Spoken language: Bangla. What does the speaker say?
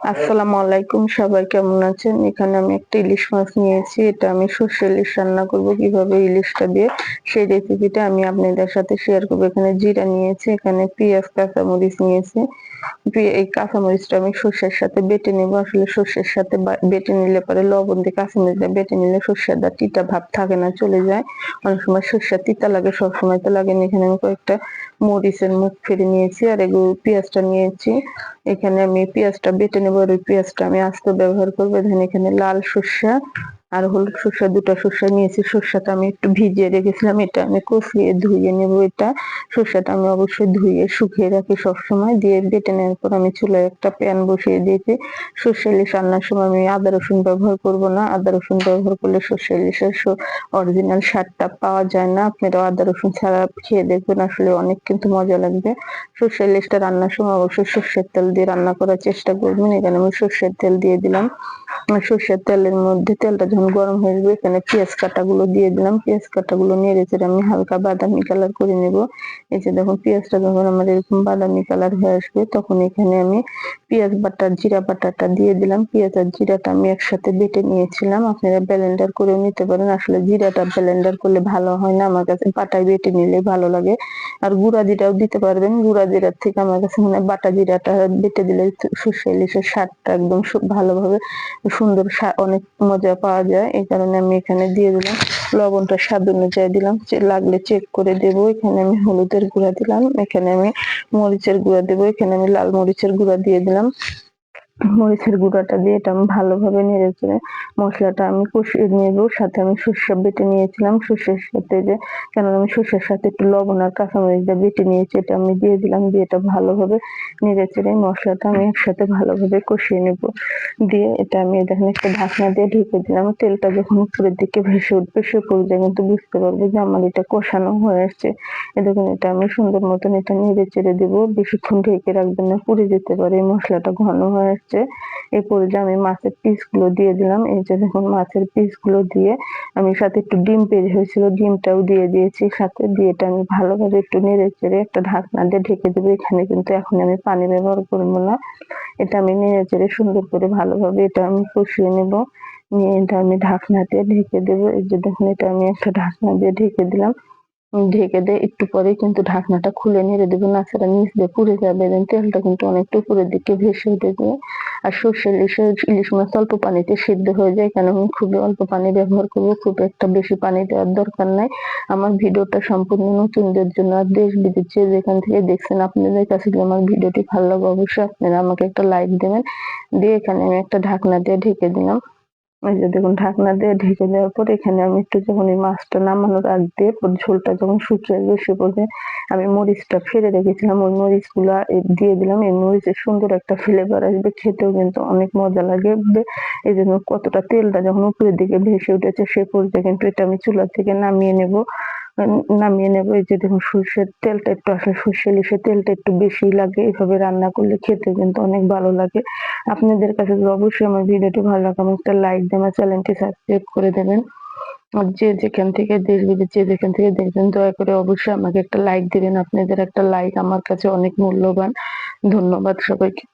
আসসালামু আলাইকুম, সবাই কেমন আছেন? এখানে আমি একটা ইলিশ মাছ নিয়েছি, এটা আমি সর্ষে ইলিশ রান্না করব, কীভাবে ইলিশটা দিয়ে সেই রেসিপিটা আমি আপনাদের সাথে শেয়ার করব। এখানে জিরা নিয়েছি, এখানে পেঁয়াজ, কাঁচামরিচ নিয়েছি। এই কাঁচামরিচটা আমি সর্ষের সাথে বেটে নেব। আসলে সর্ষের সাথে বেটে নিলে পরে লবণ দিয়ে কাঁচামরিচটা বেটে নিলে সর্ষেটা তিতা ভাব থাকে না, চলে যায়। অনেক সময় সর্ষের তিতা লাগে, সবসময় তো লাগে না। এখানে আমি কয়েকটা মরিচের মুখ ফেলে নিয়েছি, আর এগুলো পেঁয়াজটা নিয়েছি। এখানে আমি পেঁয়াজটা বেটে নেব, আর ওই পেঁয়াজটা আমি আস্ত ব্যবহার করব। দেখেন এখানে লাল সর্ষা আর হলুদ সর্ষা, দুটা সর্ষা নিয়েছি। সর্ষাটা আমি একটু ভিজিয়ে রেখেছিলাম, এটা আমি কষিয়ে ধুয়ে নেব এটা। সর্ষাটা আমি অবশ্যই ধুয়ে শুকিয়ে রাখি সবসময়, দিয়ে বেটে নেওয়ার পর আমি চুলায় একটা প্যান বসিয়ে দিয়েছি। সর্ষে ইলিশ রান্নার সময় আমি আদা রসুন ব্যবহার করব না। আদা রসুন ব্যবহার করলে সর্ষে ইলিশের অরিজিনাল স্বাদটা পাওয়া যায় না। আপনারা আদা রসুন ছাড়া খেয়ে দেখবেন, আসলে অনেক কিন্তু মজা লাগবে। সর্ষে ইলিশটা রান্নার সময় অবশ্যই সর্ষের তেল দিয়ে রান্না করার চেষ্টা করবেন। এখানে আমি সর্ষের তেল দিয়ে দিলাম। সর্ষের তেলের মধ্যে তেলটা যখন গরম হয়ে যাবে, এখানে পেঁয়াজ কাটা গুলো দিয়ে দিলাম। পেঁয়াজ কাটা গুলো নেড়ে চেড়ে আমি হালকা বাদামি কালার করে নেব। এই যে দেখুন, পেঁয়াজটা যখন আমার এরকম বাদামি কালার হয়ে আসবে, তখন এখানে আমি পেঁয়াজ বাটা জিরা বাটাটা দিয়ে দিলাম। পেঁয়াজ আর জিরাটা আমি একসাথে বেটে নিয়েছিলাম। আপনারা ব্লেন্ডার করেও নিতে পারেন। আসলে জিরাটা ব্লেন্ডার করলে ভালো হয় না। আমার কাছে বাটায় বেটে নিলে ভালো লাগে। আর গুঁড়া জিরাও দিতে পারবেন। গুঁড়া জিরার থেকে আমার কাছে মনে বাটা জিরাটা বেটে দিলে সর্ষে ইলিশের স্বাদটা একদম ভালোভাবে সুন্দর অনেক মজা পাওয়া যায়। এই কারণে আমি এখানে দিয়ে দিলাম। লবণটা স্বাদ অনুযায়ী দিলাম। লাগলে চেক করে দেব। এখানে আমি হলুদের গুঁড়া দিলাম। এখানে আমি মরিচের গুঁড়া দেব। এখানে আমি লাল মরিচের গুঁড়া দিয়ে দিলাম। মরিচের গুঁড়াটা দিয়ে এটা আমি ভালোভাবে নেড়ে চেড়ে মশলাটা আমি কষিয়ে নেব, সাথে আমি সর্ষে বেটে নিয়েছিলাম। সর্ষের সাথে যে, কেন আমি সর্ষের সাথে একটু লবণ আর কাঁচামরিচটা বেটে নিয়েছি, এটা আমি দিয়ে দিলাম। দিয়ে এটা ভালোভাবে নেড়ে চেড়ে মশলাটা আমি একসাথে ভালোভাবে কষিয়ে নেব। দিয়ে এটা আমি দেখেন একটা ঢাকনা দিয়ে ঢেকে দিলাম। তেলটা যখন উপরের দিকে ভেসে উঠবে, সে পর্যায়ে কিন্তু বুঝতে পারব যে আমার এটা কষানো হয়ে আসছে। এ দেখুন, এটা আমি সুন্দর মতন এটা নেড়ে চেড়ে দেবো। বেশিক্ষণ ঢেকে রাখবেন না, পুড়ে যেতে পারে। মশলাটা ঘন হয়ে আসছে। আসছে এই পর্যায়ে আমি মাছের পিসগুলো দিয়ে দিলাম, এই যে দেখুন মাছের পিসগুলো দিয়ে আমি সাথে একটু ডিম পেজ হয়েছিল, ডিমটাও দিয়ে দিয়েছি। সাথে দিয়ে এটা আমি ভালোভাবে একটু নেড়ে চেড়ে একটা ঢাকনা দিয়ে ঢেকে দেবো। এখানে কিন্তু এখন আমি পানি ব্যবহার করব না। এটা আমি নেড়ে চেড়ে সুন্দর করে ভালোভাবে এটা আমি কষিয়ে নেব। নিয়ে এটা আমি ঢাকনা দিয়ে ঢেকে দেবো। এই যে দেখুন এটা আমি একটা ঢাকনা দিয়ে ঢেকে দিলাম। ঢেকে দিয়ে একটু পরে কিন্তু ঢাকনাটা খুলে নেড়ে দেবো, না সেটা নিচ দিয়ে পুড়ে যাবে। তেলটা কিন্তু অনেকটা উপরের দিকে ভেসে উঠেছে আর সর্ষের ইলিশের ইলিশ মাছ অল্প পানিতে সিদ্ধ হয়ে যায়, কেন আমি খুবই অল্প পানি ব্যবহার করব, খুব একটা বেশি পানি দেওয়ার দরকার নাই। আমার ভিডিওটা সম্পূর্ণ নতুনদের জন্য, আর দেশ বিদেশে যেখান থেকে দেখছেন, আপনাদের কাছে যদি আমার ভিডিওটি ভালো লাগে, অবশ্যই আপনারা আমাকে একটা লাইক দেবেন। দিয়ে এখানে আমি একটা ঢাকনা দিয়ে ঢেকে দিলাম। এই যে দেখুন ঢাকনা দিয়ে ঢেকে দেওয়ার পর এখানে আমি একটু যখন এই মাছটা নামানোর আগ দিয়ে ঝোলটা যখন শুকিয়ে আসবে সে পর্যায়ে আমি মরিচটা ফেলে রেখেছিলাম। ওই মরিচগুলা দিয়ে দিলাম। এই মরিচের সুন্দর একটা ফ্লেভার আসবে। খেতেও কিন্তু অনেক মজা লাগে। এই জন্য কতটা তেলটা যখন উপরের দিকে ভেসে উঠেছে সে পর্যায়ে কিন্তু এটা আমি চুলা থেকে নামিয়ে নেব। নামিয়ে নেব। এই যে দেখুন, সর্ষের তেলটা একটু আসলে সর্ষে ইলিশে তেলটা একটু বেশি লাগে। এভাবে রান্না করলে খেতে কিন্তু অনেক ভালো লাগে। আপনাদের কাছে অবশ্যই আমার ভিডিওটি ভালো লাগে একটা লাইক দিয়ে আমার চ্যানেলটি সাবস্ক্রাইব করে দেবেন। আর যে যেখান থেকে দেশ বিদেশ, যে যেখান থেকে দেখবেন দয়া করে অবশ্যই আমাকে একটা লাইক দিবেন। আপনাদের একটা লাইক আমার কাছে অনেক মূল্যবান। ধন্যবাদ সবাইকে।